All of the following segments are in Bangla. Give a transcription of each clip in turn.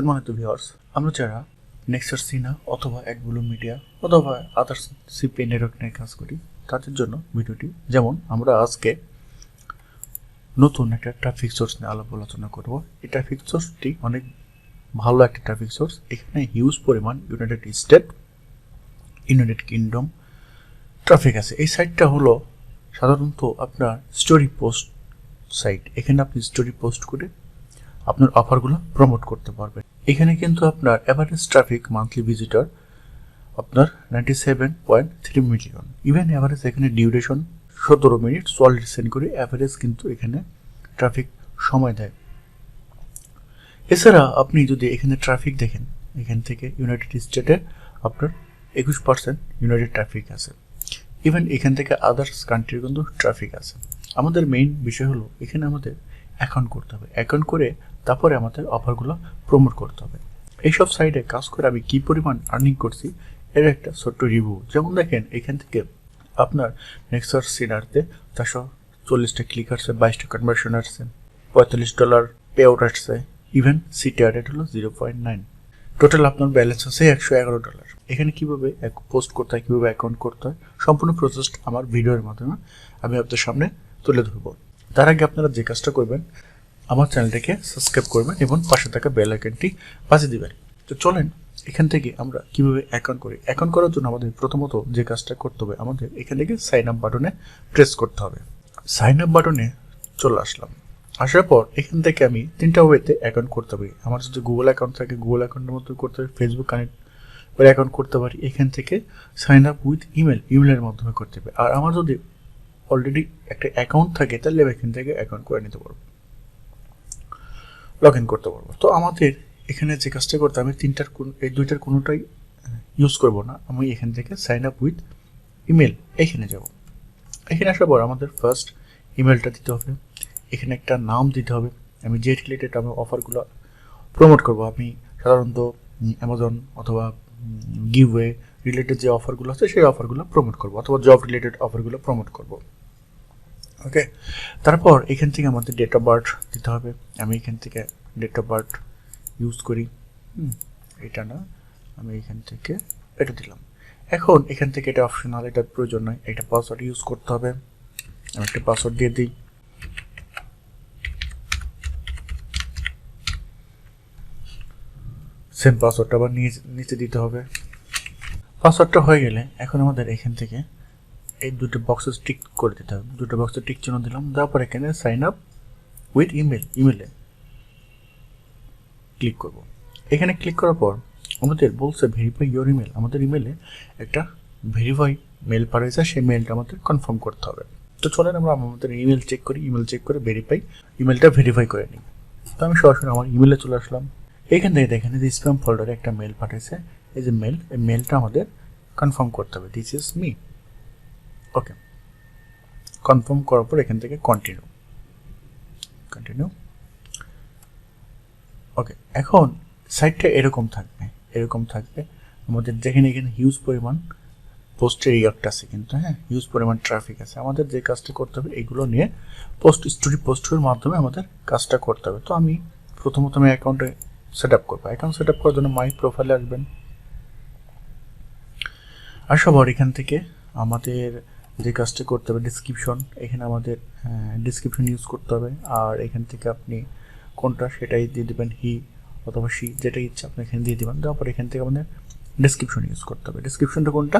সম্মানিত ভিউয়ার্স আমরা যারা নেক্সার সিনা অথবা অ্যাডবুলু মিডিয়া অথবা আদার্স সিপি নেটওয়ার্ক নিয়ে কাজ করি, তাদের জন্য ভিডিওটি যেমন আমরা আজকে নতুন একটা ট্রাফিক সোর্স নিয়ে আলাপ আলোচনা করব। এই ট্রাফিক সোর্সটি অনেক ভালো একটা ট্রাফিক সোর্স এখানে হিউজ পরিমাণ United State United Kingdom traffic আছে। এই সাইটটা হলো সাধারণত আপনার স্টোরি পোস্ট সাইট এখানে আপনি স্টোরি পোস্ট করে আপনার অফারগুলো প্রমোট করতে পারবেন। এখানে কিন্তু আপনার অ্যাভারেজ ট্রাফিক মান্থলি ভিজিটর আপনার ninety seven point three million even average এখানে ডিউরেশন সতেরো মিনিট চল্লিশ সেন্ট করে অ্যাভারেজ কিন্তু এখানে ট্রাফিক সময় দেয়। এছাড়া আপনি যদি এখানে ট্রাফিক দেখেন, এখান থেকে ইউনাইটেড স্টেটে আপনার একুশ পার্সেন্ট ইউনাইটেড ট্রাফিক আছে। ইভেন এখান থেকে আদার্স কান্ট্রির কিন্তু ট্রাফিক আছে। আমাদের মেইন বিষয় হলো, এখানে আমাদের অ্যাকাউন্ট করতে হবে। অ্যাকাউন্ট করে তারপরে আমাদের অফারগুলো প্রমোট করতে হবে। এইসব সাইডে কাজ করে আমি কী পরিমাণ আর্নিং করছি, এর একটা ছোট্ট রিভিউ যেমন দেখেন, এখান থেকে আপনার নেক্সার সিনারতে চারশো চল্লিশটা ক্লিক আসছে, বাইশটা কনভার্সন আসছে, পঁয়তাল্লিশ ডলার পে আউট আসছে ইভেন সিটিআর রেট হলো জিরো পয়েন্ট নাইন টোটাল আপনার ব্যালেন্স আছে একশো এগারো ডলার এখানে কীভাবে পোস্ট করতে হয়, কীভাবে অ্যাকাউন্ট করতে হয়, সম্পূর্ণ প্রসেস আমার ভিডিওর মাধ্যমে আমি আপনাদের সামনে তুলে ধরবো। তার আগে আপনারা যে কাজটা করবেন, আমার চ্যানেলটিকে সাবস্ক্রাইব করবেন এবং পাশে থাকা বেল আইকনটি বাজিয়ে দেবেন। তো চলেন, এখান থেকে আমরা কীভাবে অ্যাকাউন্ট করি? অ্যাকাউন্ট করার জন্য আমাদের প্রথমত যে কাজটা করতে হবে, আমাদের এখান থেকে সাইন আপ বাটনে প্রেস করতে হবে। সাইন আপ বাটনে চলে আসলাম। আসার পর এখান থেকে আমি তিনটা ওয়েতে অ্যাকাউন্ট করতে পারি। আমার যদি গুগল অ্যাকাউন্ট থাকে গুগল অ্যাকাউন্টের মতো করতে পারি ফেসবুক কানেক্ট করে অ্যাকাউন্ট করতে পারি, এখান থেকে সাইন আপ উইথ ইমেল ইমেলের মাধ্যমে করতে হবে আর আমার যদি অলরেডি একটা অ্যাকাউন্ট থাকে, তাহলে এখান থেকে অ্যাকাউন্ট করে নিতে পারব। লগ ইন করতে পারব। তো আমাদের এখানে যে কাজটা করতে আমি তিনটার কোন, এই দুইটার কোনোটাই ইউজ করব না। আমি এখান থেকে সাইন আপ উইথ ইমেল এখানে যাব। এখানে আসার পর আমাদের ফার্স্ট ইমেলটা দিতে হবে। এখানে একটা নাম দিতে হবে। আমি যে রিলেটেড আমার অফারগুলো প্রমোট করব। আমি সাধারণত অ্যামাজন অথবা গিভওয়ে রিলেটেড যে অফারগুলো আছে, সেই অফারগুলো প্রমোট করব। অথবা জব রিলেটেড অফারগুলো প্রমোট করব। ওকে তারপর এখান থেকে আমাদের ডেট অফ বার্থ দিতে হবে। আমি এখান থেকে ডেট অফ বার্থ ইউজ করি। এটা না। আমি এখান থেকে এটা দিলাম। এখন এখান থেকে এটা অপশনাল এটার প্রয়োজন নয়। এটা পাসওয়ার্ড ইউজ করতে হবে। আমি একটা পাসওয়ার্ড দিয়ে দিই। সেম পাসওয়ার্ডটা আবার নিচে দিতে হবে। পাসওয়ার্ডটা হয়ে গেলে এখন আমাদের এখান থেকে এই দুটো বক্সে টিক করে দিতে হবে। দুটো বক্সে টিক চিহ্ন দিলাম, তারপর এখানে সাইন আপ উইথ ইমেল ইমেলে ক্লিক করব। এখানে ক্লিক করার পর আমাদের বলছে ভেরিফাই ইয়োর ইমেল আমাদের ইমেলে একটা ভেরিফাই মেল পাঠিয়েছে সেই মেলটা আমাদের কনফার্ম করতে হবে। তো চলেন আমরা আমাদের ইমেল চেক করি ইমেল চেক করে ভেরিফাই ইমেলটা ভেরিফাই করে নিই। তো আমি সরাসরি আমার ইমেলে চলে আসলাম। এখান থেকে দেখেন যে স্প্যাম ফোল্ডারে একটা মেল পাঠিয়েছে এই যে মেল এই মেলটা আমাদের কনফার্ম করতে হবে। This is me okay confirm করার পর এখান থেকে কন্টিনিউ কন্টিনিউ ওকে এখন সাইটটা এরকম থাকবে এরকম থাকবে। আমাদের যেখানে এখানে হিউজ পরিমাণ পোস্টের রিয়াক্ট আছে কিন্তু হ্যাঁ? হিউজ পরিমাণ ট্রাফিক আছে। আমাদের যে কাজটা করতে হবে, এগুলো নিয়ে পোস্ট স্টোরি পোস্টের মাধ্যমে আমাদের কাজটা করতে হবে। তো আমি প্রথমত আমি অ্যাকাউন্টে সেট আপ করব। অ্যাকাউন্ট সেট আপ করার জন্য মাই প্রোফাইলে আসবেন আর সবার এখান থেকে আমাদের যে কাজটা করতে হবে ডিসক্রিপশন এখানে আমাদের ডিসক্রিপশন ইউজ করতে হবে, আর এখান থেকে আপনি কোনটা সেটাই দিয়ে দেবেন হি অথবা সি যেটা ইচ্ছা আপনি এখানে দিয়ে দেবেন, তারপর এখান থেকে আমাদের ডিসক্রিপশন ইউজ করতে হবে। ডিসক্রিপশনটা কোনটা?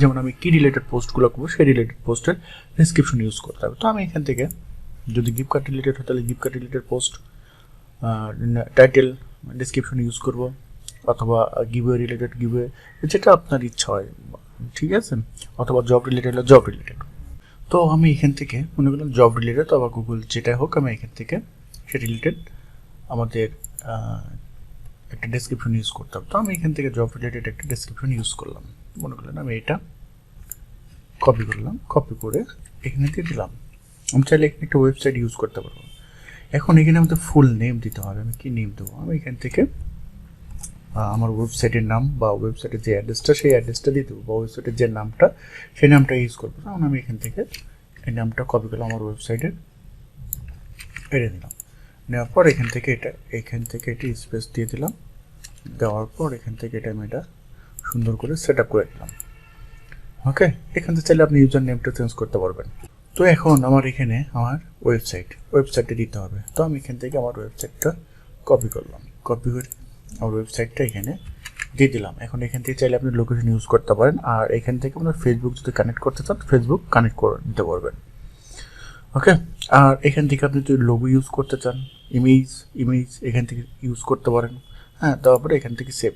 যেমন আমি কি রিলেটেড পোস্টগুলো করব, সেই রিলেটেড পোস্টের ডিসক্রিপশন ইউজ করতে হবে। তো আমি এখান থেকে যদি গিফট কার্ড রিলেটেড হয়, তাহলে gift card related post title description use করব, অথবা গিভওয়ে রিলেটেড গিভওয়ে যেটা আপনার ইচ্ছা হয়। ঠিক আছে? অথবা জব রিলেটেড হলে জব রিলেটেড তো আমি এখান থেকে মনে করলাম জব রিলেটেড অথবা গুগল যেটা হোক আমি এখান থেকে সে রিলেটেড আমাদের একটা ডেসক্রিপশন ইউজ করতাম। তো আমি এখান থেকে জব রিলেটেড একটা ডেসক্রিপশন ইউজ করলাম। মনে করলেন আমি এটা কপি করলাম কপি করে এখানে দিয়ে দিলাম। আমি চাইলে এখানে একটা ওয়েবসাইট ইউজ করতে পারব। এখন এখানে আমাদের ফুল নেম দিতে হবে। আমি কি নেম দেবো? আমি এখান থেকে আমার ওয়েবসাইটের নাম বা ওয়েবসাইটের যে অ্যাড্রেসটা সেই অ্যাড্রেসটা দিয়ে দেবো বা ওয়েবসাইটের যে নামটা, সেই নামটা ইউজ করব। তখন আমি এখান থেকে এই নামটা কপি করলাম আমার ওয়েবসাইটের এটা দিলাম। নেওয়ার পর এখান থেকে এটা, এখান থেকে এটি স্পেস দিয়ে দিলাম। দেওয়ার পর এখান থেকে এটা আমি এটা সুন্দর করে সেট আপ করে দিলাম ওকে এখান থেকে চাইলে আপনি ইউজার নেমটা চেঞ্জ করতে পারবেন। তো এখন আমার এখানে আমার ওয়েবসাইট ওয়েবসাইটে দিতে হবে। তো আমি এখান থেকে আমার ওয়েবসাইটটা কপি করলাম। কপি করে আমার ওয়েবসাইটটা এখানে দিয়ে দিলাম। এখন এখান থেকে চাইলে আপনি লোকেশন ইউজ করতে পারেন। আর এখান থেকে আপনার ফেসবুক যদি কানেক্ট করতে চান ফেসবুক কানেক্ট করে নিতে পারবেন। ওকে আর এখান থেকে আপনি যদি লোগো ইউজ করতে চান ইমেজ ইমেজ এখান থেকে ইউজ করতে পারেন। হ্যাঁ তারপরে এখান থেকে সেভ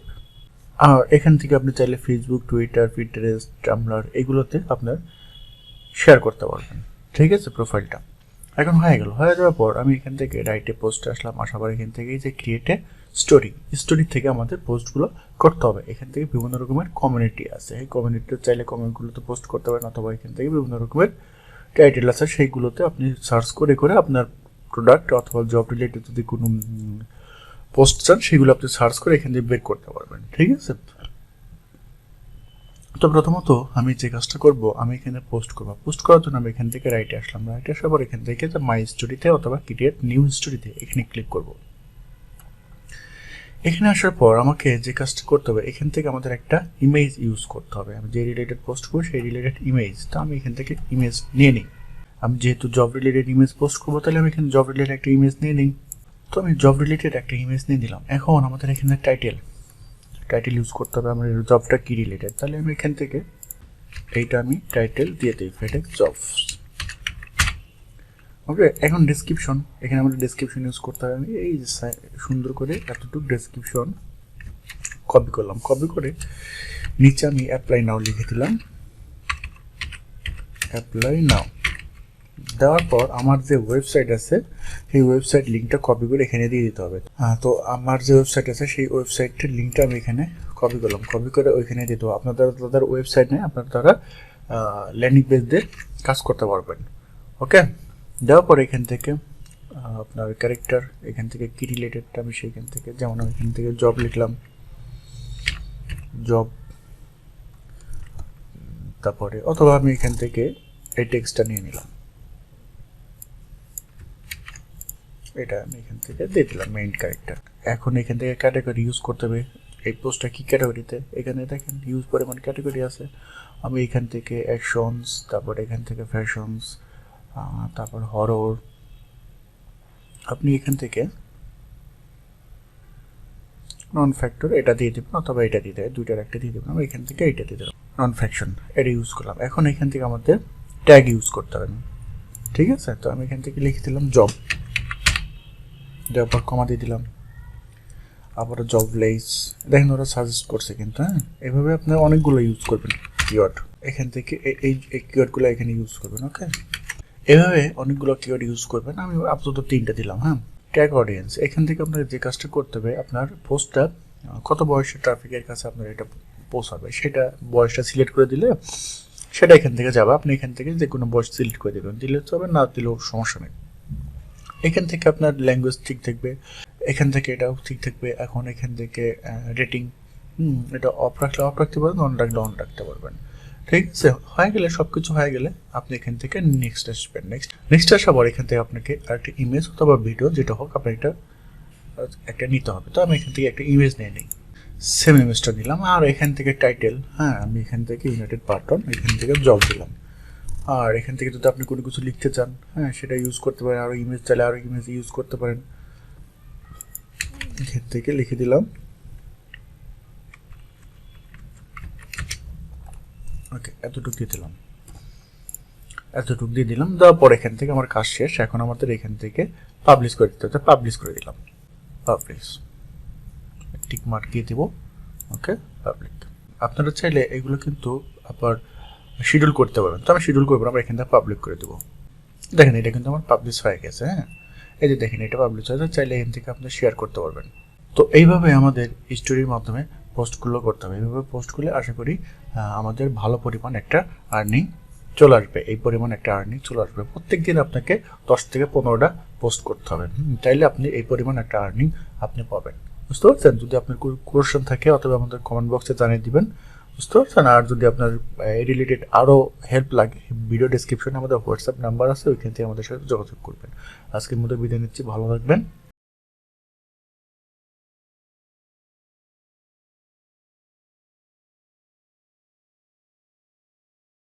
আর এখান থেকে আপনি চাইলে ফেসবুক টুইটার পিন্টারেস্ট টামলার এগুলোতে আপনার শেয়ার করতে পারবেন। ঠিক আছে প্রোফাইলটা এখন হয়ে গেল। হয়ে যাওয়ার পর আমি এখান থেকে রাইটে পোস্টে আসলাম। আসার পর এখান থেকে যে ক্রিয়েটে স্টোরি স্টোরি থেকে আমাদের পোস্টগুলো করতে হবে। এখান থেকে বিভিন্ন রকমের কমিউনিটি আছে। এই কমিউনিটিতে চাইলে কমেন্টগুলোতে পোস্ট করতে পারেন অথবা এখান থেকে বিভিন্ন রকমের টাইটেল আছে। সেইগুলোতে আপনি সার্চ করে করে আপনার প্রোডাক্ট অথবা জব রিলেটেড যদি কোনো পোস্ট চান, সেগুলো আপনি সার্চ করে এখান থেকে বের করতে পারবেন। ঠিক আছে? তো প্রথমত আমি যে কাজটা করব, আমি এখানে পোস্ট করব। পোস্ট করার জন্য আমি এখান থেকে রাইটে আসলাম। রাইটে আসার পর এখান থেকে মাই স্টোরিতে অথবা ক্রিয়েট নিউ স্টোরিতে এখানে ক্লিক করব। এখানে আসার পর আমাকে যে কাজটা করতে হবে, এখান থেকে আমাদের একটা ইমেজ ইউজ করতে হবে। আমি যে রিলেটেড পোস্ট করব, সেই রিলেটেড ইমেজ তো আমি এখান থেকে ইমেজ নিয়ে নিই। আমি যেহেতু জব রিলেটেড ইমেজ পোস্ট করব, তাহলে আমি এখানে জব রিলেটেড একটা ইমেজ নিয়ে নিই। তো আমি জব রিলেটেড একটা ইমেজ নিয়ে নিলাম। এখন আমাদের এখানে টাইটেল টাইটেল ইউজ করতে হবে, আমার জবটা কী রিলেটেড তাহলে আমি এখান থেকে এইটা আমি টাইটেল দিয়ে দিই ফেটেক জবস ওকে এখন ডেসক্রিপশন এখানে আমাদের ডেসক্রিপশন ইউজ করতে হবে। আমি এই সুন্দর করে এতটুকু ডেসক্রিপশন কপি করলাম। কপি করে নিচে আমি অ্যাপ্লাই নাও লিখে দিলাম। অ্যাপ্লাই নাও দেওয়ার পর আমার যে ওয়েবসাইট আছে, সেই ওয়েবসাইট লিঙ্কটা কপি করে এখানে দিয়ে দিতে হবে। তো আমার যে ওয়েবসাইট আছে, সেই ওয়েবসাইটের লিঙ্কটা আমি এখানে কপি করলাম। কপি করে ওইখানে দিতে হবে আপনাদের তাদের ওয়েবসাইট নেই, আপনার তারা ল্যান্ডিং পেজ দিয়ে কাজ করতে পারবেন। ওকে দেওয়ার পর এখান থেকে আপনার ক্যারেক্টার এখান থেকে কি রিলেটেডটা আমি সেইখান থেকে, যেমন আমি এখান থেকে জব লিখলাম। জব তারপরে অথবা আমি এখান থেকে এই টেক্সটটা নিয়ে নিলাম। এটা আমি এখান থেকে দিয়ে দিলাম মেইন ক্যারেক্টার এখন এখান থেকে ক্যাটাগরি ইউজ করতে হবে। এই পোস্টটা কী ক্যাটাগরিতে এখানে দেখেন ইউজ পরিমাণ ক্যাটাগরি আছে। আমি এখান থেকে অ্যাকশনস তারপর এখান থেকে ফ্যাশনস তারপর হরর আপনি এখান থেকে নন ফ্যাক্টর এটা দিয়ে দেবেন অথবা এটা দিয়ে দেবেন, দুইটার একটা দিয়ে দেবেন, আমি এখান থেকে এটা দিয়ে দিলাম। নন ফ্যাকশন এটা ইউজ করলাম। এখন এখান থেকে আমাদের ট্যাগ ইউজ করতে হবে। ঠিক আছে? তো আমি এখান থেকে লিখে দিলাম জব দেওয়ার পর কমা দিয়ে দিলাম। আবার জব লেস দেখেন ওরা সাজেস্ট করছে কিন্তু হ্যাঁ? এভাবে আপনি অনেকগুলো ইউজ করবেন কিওয়ার্ড এখান থেকে এই এই কিওয়ার্ডগুলো এখানে ইউজ করবেন ওকে এভাবে অনেকগুলো কিওয়ার্ড ইউজ করবেন। আমি আপাতত তিনটা দিলাম হ্যাঁ? ট্যাগ অডিয়েন্স এখান থেকে আপনার যে কাজটা করতে হবে, আপনার পোস্টটা কত বয়সের ট্রাফিকের কাছে আপনার এটা পৌঁছাবে? সেটা বয়সটা সিলেক্ট করে দিলে সেটা এখান থেকে যাবে। আপনি এখান থেকে যে কোনো বয়স সিলেক্ট করে দেবেন। দিলে তো হবে, না দিলেও সমস্যা নেই। এখান থেকে আপনার ল্যাঙ্গুয়েজ ঠিক থাকবে, এখান থেকে এটাও ঠিক থাকবে, এখন এখান থেকে রেটিং হুম, এটা অফ রাখলে অফ রাখতে পারবেন অন রাখলে অন রাখতে পারবেন। ঠিক আছে? হয়ে গেলে সব কিছু হয়ে গেলে আপনি এখান থেকে নেক্সট আসবেন। নেক্সট নেক্সট আসার পর এখান থেকে আপনাকে একটা ইমেজ অথবা ভিডিও যেটা হোক আপনার একটা একটা নিতে হবে। তো আমি এখান থেকে একটা ইমেজ নিয়ে নিই। সেম ইমেজটা নিলাম আর এখান থেকে টাইটেল হ্যাঁ আমি এখান থেকে ইউনাইটেড পার্টন এখান থেকে জব দিলাম। আর এখান থেকে যদি আপনি কোনো কিছু লিখতে চান হ্যাঁ সেটা ইউজ করতে পারেন আরও ইমেজ চাইলে আরও ইমেজ ইউজ করতে পারেন। এখান থেকে লিখে দিলাম। ওকে এতটুকু দিয়ে দিলাম। এতটুকু দিয়ে দিলাম, দেওয়ার পর এখান থেকে আমার কাজ শেষ। এখন আমাদের এখান থেকে পাবলিশ করে দিতে হচ্ছে পাবলিশ করে দিলাম। পাবলিশ টিক মার্ক দিয়ে দেবো। ওকে পাবলিক আপনারা চাইলে এগুলো কিন্তু আবার শিডিউল করতে পারবেন। তো আমি শিডিউল করব, আমরা এখান থেকে পাবলিক করে দেবো। দেখেন, এটা কিন্তু আমার পাবলিশ হয়ে গেছে হ্যাঁ? এই যে দেখেন, এটা পাবলিশ হয়েছে চাইলে এখান থেকে আপনি শেয়ার করতে পারবেন। তো এইভাবে আমাদের স্টোরির মাধ্যমে পোস্টগুলো করতে হবে। এইভাবে পোস্ট করলে আশা করি আমাদের ভালো পরিমাণ একটা আর্নিং চলে আসবে। এই পরিমাণ একটা আর্নিং চলে আসবে। প্রত্যেক দিন আপনাকে দশ থেকে পনেরোটা পোস্ট করতে হবে। তাইলে আপনি এই পরিমাণ একটা আর্নিং আপনি পাবেন। বুঝতে পারছেন? যদি আপনার কোনো কোয়েশ্চেন থাকে, অথবা আমাদের কমেন্ট বক্সে জানিয়ে দিবেন। বুঝতে পারছেন? আর যদি আপনার রিলেটেড আরও হেল্প লাগে ভিডিও ডিসক্রিপশনে আমাদের হোয়াটসঅ্যাপ নাম্বার আছে, ওইখান থেকে আমাদের সাথে যোগাযোগ করবেন। আজকের মতো বিদায় নিচ্ছি, ভালো থাকবেন।